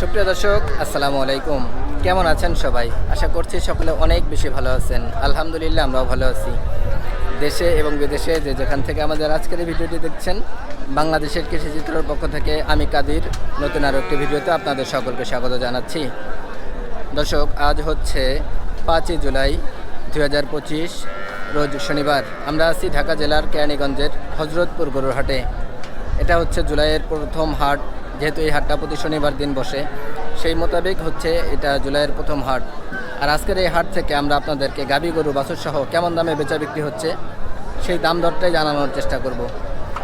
সুপ্রিয় দর্শক, আসসালামু আলাইকুম। কেমন আছেন সবাই? আশা করছি সকলে অনেক বেশি ভালো আছেন। আলহামদুলিল্লাহ, আমরাও ভালো আছি। দেশে এবং বিদেশে যে যেখান থেকে আমাদের আজকের এই ভিডিওটি দেখছেন, বাংলাদেশের কৃষিচিত্রের পক্ষ থেকে আমি কাদির। নতুন আরও একটি ভিডিওতে আপনাদের সকলকে স্বাগত জানাচ্ছি। দর্শক, আজ হচ্ছে পাঁচই জুলাই দু হাজার পঁচিশ, রোজ শনিবার। আমরা আছি ঢাকা জেলার কেরানীগঞ্জের হজরতপুর গরুর হাটে এটা হচ্ছে জুলাইয়ের প্রথম হাট যেহেতু এই হাটটা প্রতি শনিবার দিন বসে, সেই মোতাবেক হচ্ছে এটা জুলাইয়ের প্রথম হাট। আর আজকের এই হাট থেকে আমরা আপনাদেরকে গাবি গরু, বাছুর সহ কেমন দামে বেচা বিক্রি হচ্ছে, সেই দাম দরটাই জানানোর চেষ্টা করব।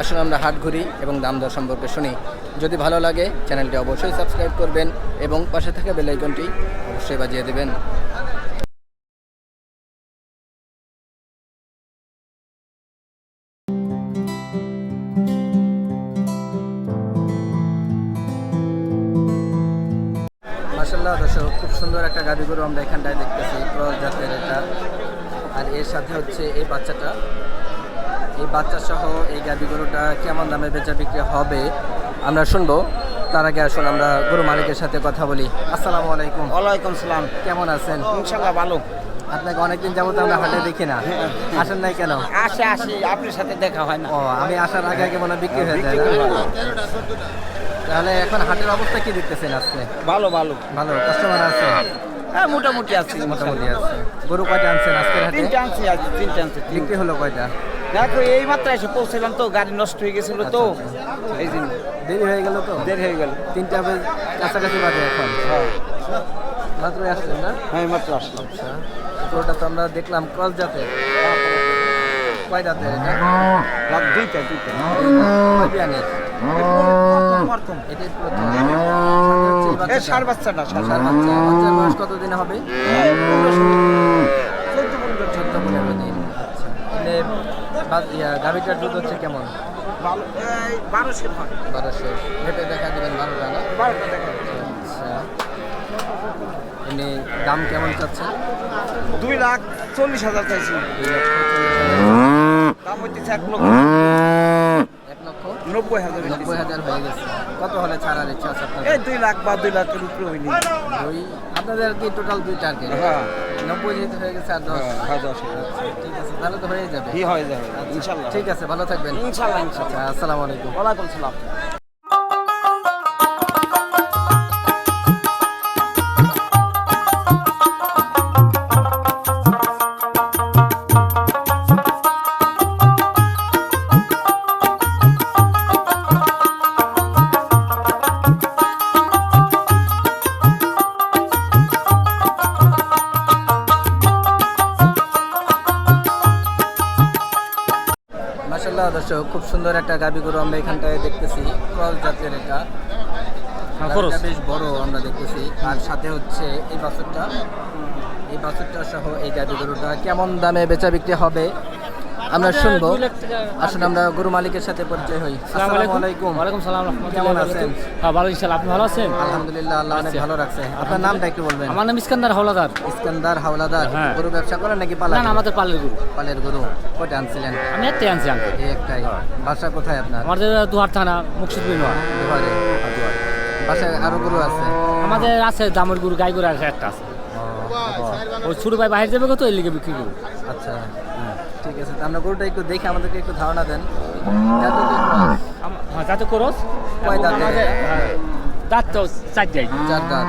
আসলে আমরা হাট ঘুরি এবং দাম দর সম্পর্কে শুনি। যদি ভালো লাগে, চ্যানেলটি অবশ্যই সাবস্ক্রাইব করবেন এবং পাশে থাকা বেল আইকনটি অবশ্যই বাজিয়ে দেবেন। মাসাল্লাহ দর্শক খুব সুন্দর একটা গাড়ি গরু আমরা এখানটায় দেখতেছি ক্রস জাতের এটা আর এর সাথে হচ্ছে এই বাচ্চাটা। এই বাচ্চা সহ এই গাভী গরুটা কেমন দামে বেচা বিক্রি হবে আমরা শুনব। তার আগে আসুন আমরা গরু মালিকের সাথে কথা বলি। আসসালামু আলাইকুম। ওয়ালাইকুম সালাম। কেমন আছেন? ইনশাল্লাহ ভালো। আপনাকে অনেকদিন যাবত আমরা হাটে দেখি না। আসেন নাই কেন? আসে আসি আপনার সাথে দেখা হয় না। ও আমি আসার আগে আগে মনে বিক্রি হয়ে যায়? হয়ে তাহলে এখন হাটের অবস্থা কি দেখতেছেন আজকে? ভালো ভালো। ভালো কাস্টমার আছে? হ্যাঁ মোটামুটি আছি। মোটামুটি আছে। গরু কয়টা আনছেন আজকের হাটে? তিনটে আনছি আজ তিনটে আনছি। তিনটে। বিক্রি হলো কয়টা? দেখো এই মাত্র এসে পৌঁছলাম তো গাড়ি নষ্ট হয়ে গেছিল তো। এই জন্য দেরি হয়ে গেল তো? দেরি হয়ে গেল। তিনটা বেজ কাছাকাছি বাজে এখন? হ্যাঁ। মাত্র আসলেন না? হ্যাঁ মাত্র আসলাম। আচ্ছা গরুটা তো আমরা দেখলাম ক্রস জাতের। কয় জাতের এটা? দুইটা দুইটা হচ্ছে। সার বাচ্চাটা সার ষাঁড় বাচ্চা। বাচ্চার বয়স কতদিন হবে? চোদ্দ পনেরো চোদ্দ পনেরো দিন। এলে বা- গাভীটার দুধ হচ্ছে কেমন? বারোশো বারোশো দেখা দেবেন বারোটা না? বারোটা দেখা আচ্ছা। দাম কেমন চাচ্ছে দুই লাখ চল্লিশ হাজার চাইছি। দাম এক এক লক্ষ। নব্বই হাজার নব্বই হাজার হয়ে গেছে। কত হলে ছাড়ার ইচ্ছা আছে আপনার এই দুই লাখ বা দুই লাখের উপরে হইনি দুই? আপনাদের কি টোটাল দুই টার্গেট হ্যাঁ। নব্বই যেহেতু হয়ে গেছে আর দশ? হ্যাঁ দশ আচ্ছা, ঠিক আছে তাহলে তো হয়ে যাবে। হয়ে যাবে ইনশাল্লাহ। ঠিক আছে ভালো থাকবেন। ইনশাল্লাহ ইনশাল্লাহ। আচ্ছা আসসালামু আলাইকুম। ওয়ালাইকুম সালাম দর্শক খুব সুন্দর একটা গাবি গরু আমরা এখানটায় দেখতেছি। ক্রস জাতের এটা বেশ বড় আমরা দেখতেছি। আর সাথে হচ্ছে এই বাছুরটা। এই বাছুরটা সহ এই গাবি গরুটা কেমন দামে বেচা বিক্রি হবে? আমরা শুনব। আসলে আমরা গরু মালিকের সাথে পরিচয় হই। আসসালামু আলাইকুম। ওয়ালাইকুম সালাম কেমন আছেন? হ্যাঁ ভালো আপনি ভালো আছেন? আলহামদুলিল্লাহ আল্লাহ অনেক আচ্ছা। ভালো রাখছে। আপনার নামটা একটু বলবেন। আমার নাম ইস্কান্দার হলাদার ইস্কান্দার হাওলাদার। হ্যাঁ। গরু ব্যবসা করেন নাকি পালা না আমাদের পালের গরু। পালের গরু। কয়টা আনছিলেন? আমি একটাই আনছি একটাই। বাসা কোথায় আপনার? আমাদের দুহার থানা বিনোয়া। বাসায় আরও গরু আছে? আমাদের আছে দামের গরু গাই গরু আছে একটা আছে। ওই ছোট ভাই বাইরে যাবে তো এর লিগে বিক্রি করব। আচ্ছা। ঠিক আছে আমরা গরুটা একটু দেখে আমাদেরকে একটু ধারণা দেন। যাতে হ্যাঁ করস কয়? দাঁত? তো চার যাই চার দাঁত।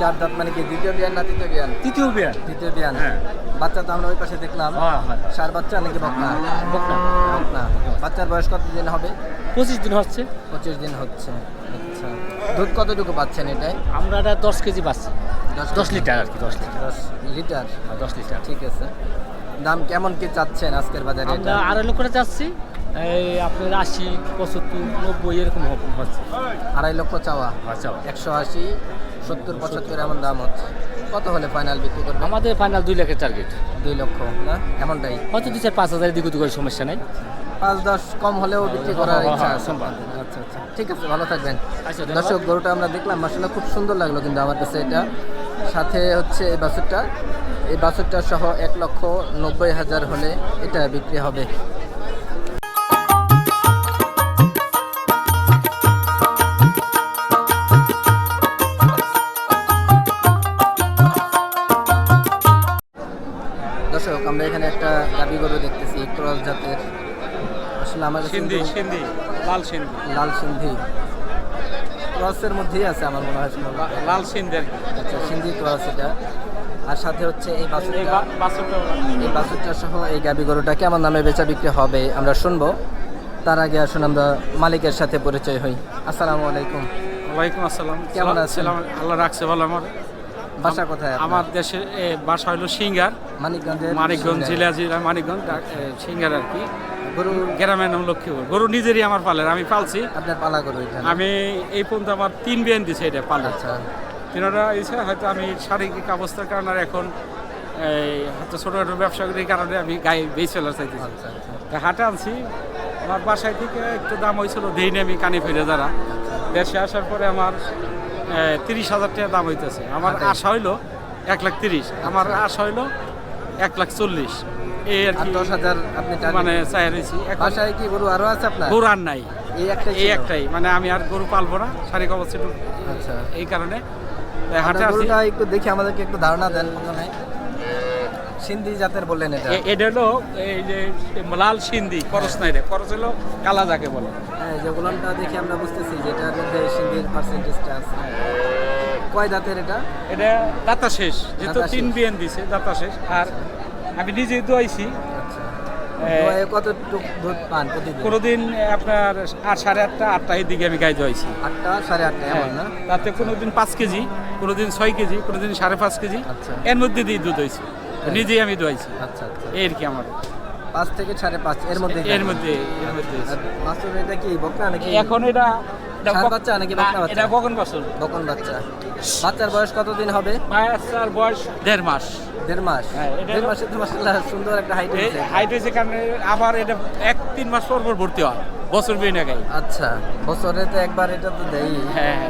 চার দাঁত মানে কি দ্বিতীয় বিয়ান না তৃতীয় বিয়ান? তৃতীয় বিয়া তৃতীয় বিয়ান। হ্যাঁ। বাচ্চা তো আমরা ওই পাশে দেখলাম। হ্যাঁ হ্যাঁ। সার বাচ্চা নাকি বকনা? বকনা। বকনা। বাচ্চার বয়স কত দিন হবে? পঁচিশ দিন হচ্ছে। পঁচিশ দিন হচ্ছে। আচ্ছা। দুধ কতটুকু পাচ্ছেন এটাই আমরা এটা দশ কেজি পাচ্ছি। দশ লিটার আর কি দশ লিটার। দশ লিটার? হ্যাঁ, দশ লিটার। ঠিক আছে। দাম কেমন কি চাচ্ছেন আজকের বাজারে এটা? আড়াই লক্ষ টাকা চাচ্ছি। এই আপনার আশি পঁচাত্তর নব্বই এরকম হচ্ছে। আড়াই লক্ষ চাওয়া? আচ্ছা একশো আশি সত্তর পঁচাত্তর এমন দাম হচ্ছে। কত হলে ফাইনাল বিক্রি করবে আমাদের ফাইনাল দুই লাখের টার্গেট দুই লক্ষ না? এমনটাই? হয়তো দু চার পাঁচ হাজার দিকে সমস্যা নেই। পাঁচ দশ কম হলেও বিক্রি হ্যাঁ, করার হ্যাঁ, ইচ্ছা হ্যাঁ, আছে। আচ্ছা আচ্ছা। ঠিক আছে ভালো থাকবেন। আচ্ছা, দর্শক গরুটা আমরা দেখলাম মাসাল্লাহ খুব সুন্দর লাগল কিন্তু আমার কাছে এটা। সাথে হচ্ছে এই বাছুরটা। এই বাছুরটা সহ এক লক্ষ নব্বই হাজার হলে এটা বিক্রি হবে। দর্শক আমরা এখানে একটা গাবি গরু দেখতেছি ক্রস জাতের। আমার সিন্ধি সিন্ধি লাল সিন্ধি। লাল সিন্ধি। ক্রসের মধ্যেই আছে আমার মনে হয় লাল সিন্ধি আচ্ছা সিন্ধি ক্রস এটা। আর সাথে হচ্ছে এই বাছুরটা। এই বাছুরটা সহ এই গাবি গরুটা কেমন দামে বেচা বিক্রি হবে আমরা শুনব। তার আগে আসুন আমরা মালিকের সাথে পরিচয় হই। আসসালামু আলাইকুম। ওয়ালাইকুম আসসালাম। কেমন আছেন? আল্লাহ রাখছে ভালো আমার। বাসা কোথায় আমার দেশে বাসা হলো সিঙ্গার। মানিকগঞ্জের মানিকগঞ্জ জেলা জেলা মানিকগঞ্জ সিঙ্গার আর কি। গরু গ্রামের নাম লক্ষ্মীপুর। গরু নিজেরই আমার পালের আমি পালছি। আপনার পালা গরু এটা আমি এই পর্যন্ত আমার তিন বিয়ান দিছে এটা পালে। আচ্ছা। এসে হয়তো আমি শারীরিক অবস্থার কারণে আর এখন এই হয়তো ছোটোখাটো ব্যবসা করি কারণে আমি গায়ে বেশ ফেলার চাইতেছি। আচ্ছা আচ্ছা। তা হাটে আনছি আমার বাসায় থেকে একটু দাম হয়েছিল দেইনি আমি কানে ফিরে যারা। দেশে আসার পরে আমার তিরিশ হাজার টাকা দাম হইতেছে। আমার? আশা হইল এক লাখ তিরিশ। আমার আশা হইল এক লাখ চল্লিশ। এই আর আর কি দশ হাজার আপনি মানে চাই এখন বাসায় কি গরু আরও আছে আপনার? গরু আর নাই। এই একটাই এই একটাই। মানে আমি আর গরু পালবো না শারীরিক অবস্থা একটু আচ্ছা। এই কারণে হাটে আসি। একটু দেখি আমাদেরকে একটু ধারণা দেন প্রথমে সিন্ধি জাতের বললেন এটা। এটা হলো এই যে লাল সিন্ধি করস নাই রে। করস হলো কালা যাকে বলে। হ্যাঁ যে গোলামটা দেখি আমরা বুঝতেছি যে এটার মধ্যে সিন্ধির পার্সেন্টেজটা আছে। কয় দাঁতের এটা? এটা দাতা শেষ যেহেতু তিন বিয়ান দিছে দাতা শেষ। আর আমি নিজেই দোয়াইছি। আচ্ছা। কতটুকু দুধ পান প্রতিদিন? কোনোদিন আপনার আট সাড়ে আটটা আটটা এই দিকে আমি গায়ে দোয়াইছি। আটটা সাড়ে আটটা এমন না? তাতে কোনোদিন পাঁচ কেজি কোনোদিন ছয় কেজি কোনোদিন সাড়ে পাঁচ কেজি। আচ্ছা। এর মধ্যে দিয়ে দুধ হয়েছে। নিজেই আমি দোয়াইছি। আচ্ছা আচ্ছা। এই আর কি আমার। পাঁচ থেকে সাড়ে পাঁচ এর মধ্যে এর মধ্যে এর মধ্যে এটা কি বকনা নাকি? এখন এটা ষাঁড় বাচ্চা নাকি বকনা বাচ্চা? এটা বকন বাছুর? বকন বাচ্চা? বাচ্চার বয়স কতদিন হবে? বাচ্চার বয়স দেড় মাস। দেড় মাস? হ্যাঁ, দেড় মাসে তো মাসাল্লাহ সুন্দর একটা হাইট হয়েছে। হাইট হয়েছে কারণে আবার এটা এক তিন মাস পর পর ভর্তি হয়। বছর বিয়ে আচ্ছা বছরে তো একবার এটা তো দেই। হ্যাঁ হ্যাঁ।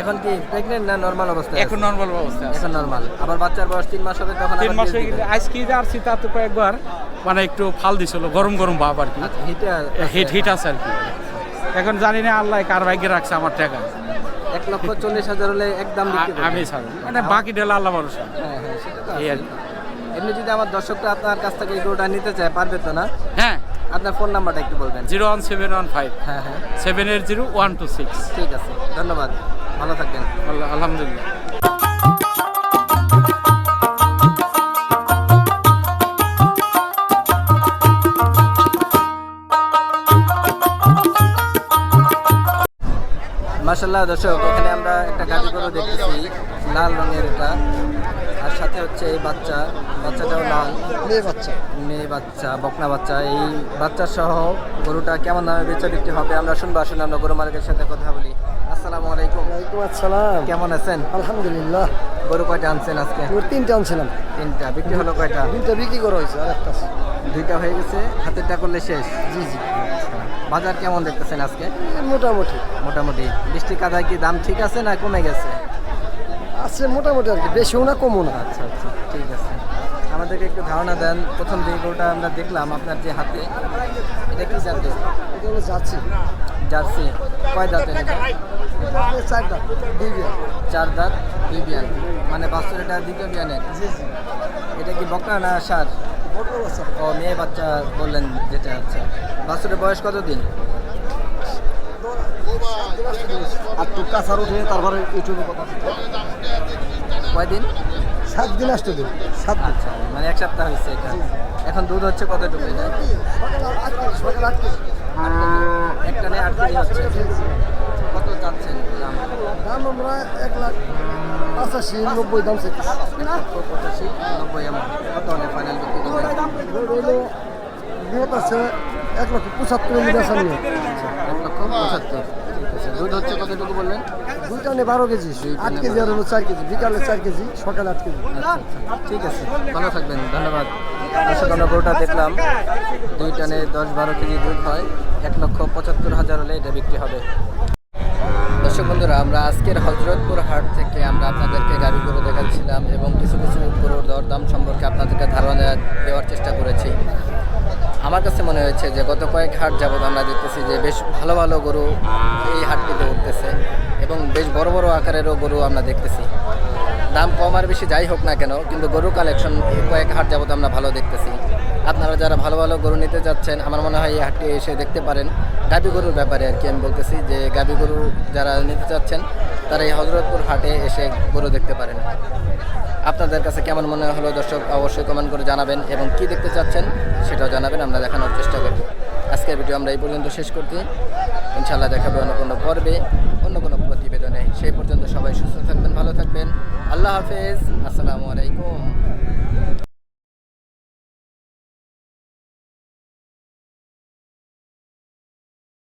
এখন কি প্রেগনেন্ট না নর্মাল অবস্থা এখন নর্মাল অবস্থা এখন নর্মাল আবার বাচ্চার বয়স তিন মাস হবে তখন তিন মাস হয়ে। আজকে যে আসছি তা তো কয়েকবার। মানে একটু ফাল দিছিল গরম গরম ভাব আর কি। আচ্ছা, হিটে। হিট হিট আছে আর কি। এখন জানি না আল্লাহ কার ভাগ্যে রাখছে আমার টাকা। এক লক্ষ চল্লিশ হাজার হলে একদম আমি মানে বাকি ডেলা আল্লাহ মানুষ হ্যাঁ হ্যাঁ। এমনি যদি আমার দর্শকরা আপনার কাছ থেকে এই গরুটা নিতে চায় পারবে তো না? হ্যাঁ। আপনার ফোন নাম্বারটা একটু বলবেন। Zero one seven one five. হ্যাঁ হ্যাঁ। Seven eight zero one two six. ঠিক আছে ধন্যবাদ। ভালো থাকবেন। আলহামদুলিল্লাহ। মার্শাল্লাহ দর্শক এখানে আমরা একটা গাড়ি গরু দেখতেছি লাল রঙের এটা। আর সাথে হচ্ছে এই বাচ্চা বাচ্চাটাও লাল। মেয়ে বাচ্চা। মেয়ে বাচ্চা বকনা বাচ্চা। এই বাচ্চা সহ গরুটা কেমন দামে বেচা বিক্রি হবে আমরা শুনব। আসলে আমরা গরু মালিকের সাথে কথা বলি। আসসালামু আলাইকুম। ওয়ালাইকুম আসসালাম। কেমন আছেন? আলহামদুলিল্লাহ। গরু কয়টা আনছেন আজকে? তিনটা আনছিলাম। তিনটা। বিক্রি হলো কয়টা? দুইটা বিক্রি করা হয়েছে আর একটা দুইটা হয়ে গেছে হাতেরটা করলে শেষ। জি জি। বাজার কেমন দেখতেছেন আজকে? মোটামুটি। মোটামুটি। বৃষ্টি কাদায় কি দাম ঠিক আছে না কমে গেছে? আছে মোটামুটি আর কি বেশিও না কমও না। আচ্ছা আচ্ছা ঠিক আছে। আমাদেরকে একটু ধারণা দেন। প্রথম যে গরুটা আমরা দেখলাম আপনার যে হাতে এটা কি জাতের? এটা হলো যাচ্ছি জার্সি। কয় দাঁতের এটা? দাঁত দুই বিয়া চার দাঁত দুই বিয়ান মানে বাস্তব এটা দ্বিতীয় বিয়ানের জি জি। এটা কি বকনা না সার ও মেয়ে বাচ্চা বললেন যেটা আচ্ছা। বাস্তবের বয়স কত দিন আর তো কাছার উঠে তারপরে ইউটিউবে কথা কয়দিন? সাত দিন আসতে দিন সাত দিন। আচ্ছা মানে এক সপ্তাহ হয়েছে এটা এখন দুধ হচ্ছে কতটুকু? আট কেজি একটা নেই আট কেজি হচ্ছে। কত চাচ্ছেন দাম? দাম আমরা এক লাখ পঁচাশি নব্বই দাম পঁচাশি নব্বই এমন। কত ফাইনাল বিক্রি করবেন? আছে এক লক্ষ পঁচাত্তর নিয়ে এক লক্ষ পঁচাত্তর। দুধ হচ্ছে কতটুকু বললেন? দুইটা বারো কেজি। আট কেজি আর হলো চার কেজি। বিকালে চার কেজি সকালে আট কেজি। আচ্ছা আচ্ছা। ঠিক আছে। ভালো থাকবেন। ধন্যবাদ। দর্শক আমরা গরুটা দেখলাম। দুই টানে দশ বারো কেজি দুধ হয়। এক লক্ষ পঁচাত্তর হাজার হলে এটা বিক্রি হবে। দর্শক বন্ধুরা আমরা আজকের হজরতপুর হাট থেকে আমরা আপনাদেরকে গাড়ি গরু দেখাচ্ছিলাম এবং কিছু কিছু গরুর দরদাম সম্পর্কে আপনাদেরকে ধারণা দেওয়ার চেষ্টা করেছি। আমার কাছে মনে হয়েছে যে গত কয়েক হাট যাবত আমরা দেখতেছি যে বেশ ভালো ভালো গরু এই হাটটিতে উঠতেছে এবং বেশ বড় বড় আকারেরও গরু আমরা দেখতেছি। দাম কম আর বেশি যাই হোক না কেন, কিন্তু গরু কালেকশন কয়েক হাট যাবত আমরা ভালো দেখতেছি। আপনারা যারা ভালো ভালো গরু নিতে যাচ্ছেন, আমার মনে হয় এই হাটটি এসে দেখতে পারেন। গাবি গরুর ব্যাপারে আর কি আমি বলতেছি যে গাবি গরু যারা নিতে চাচ্ছেন, তারা এই হজরতপুর হাটে এসে গরু দেখতে পারেন। আপনাদের কাছে কেমন মনে হলো দর্শক, অবশ্যই কমেন্ট করে জানাবেন। এবং কি দেখতে চাচ্ছেন সেটাও জানাবেন, আমরা দেখানোর চেষ্টা করব। আজকের ভিডিও আমরা এই পর্যন্ত শেষ করছি। ইনশাল্লাহ দেখাবে অন্য কোনো পর্বে, অন্য কোনো প্রতিবেদনে। সেই পর্যন্ত সবাই সুস্থ থাকবেন, ভালো থাকবেন। আল্লাহ হাফেজ, আসসালামু আলাইকুম।